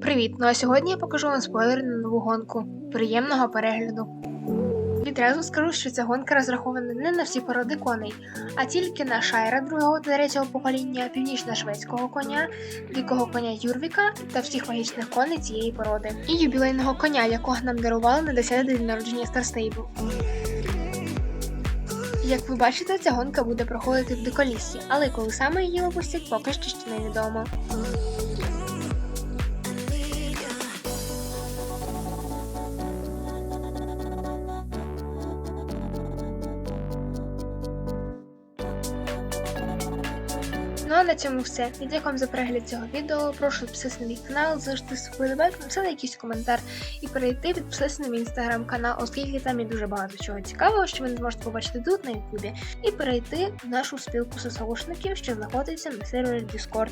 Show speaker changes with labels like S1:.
S1: Привіт! Ну а сьогодні я покажу вам спойлери на нову гонку. Приємного перегляду. Відразу скажу, що ця гонка розрахована не на всі породи коней, а тільки на шайра другого та третього покоління, північно-шведського коня, дикого коня Юрвіка та всіх магічних коней цієї породи. І юбілейного коня, якого нам дарували на 10 день народження Старстейбл. Як ви бачите, ця гонка буде проходити в диколіссі, але коли саме її випустять, поки що ще невідомо. Ну а на цьому все. І дякую за перегляд цього відео. Прошу підписатися на мій канал, залишити свій лайк, написати якийсь коментар і перейти підписатися на мій інстаграм-канал, оскільки там є дуже багато чого цікавого, що ви не зможете побачити тут на ютубі, і перейти в нашу спілку соцголошників, що знаходиться на сервері Discord.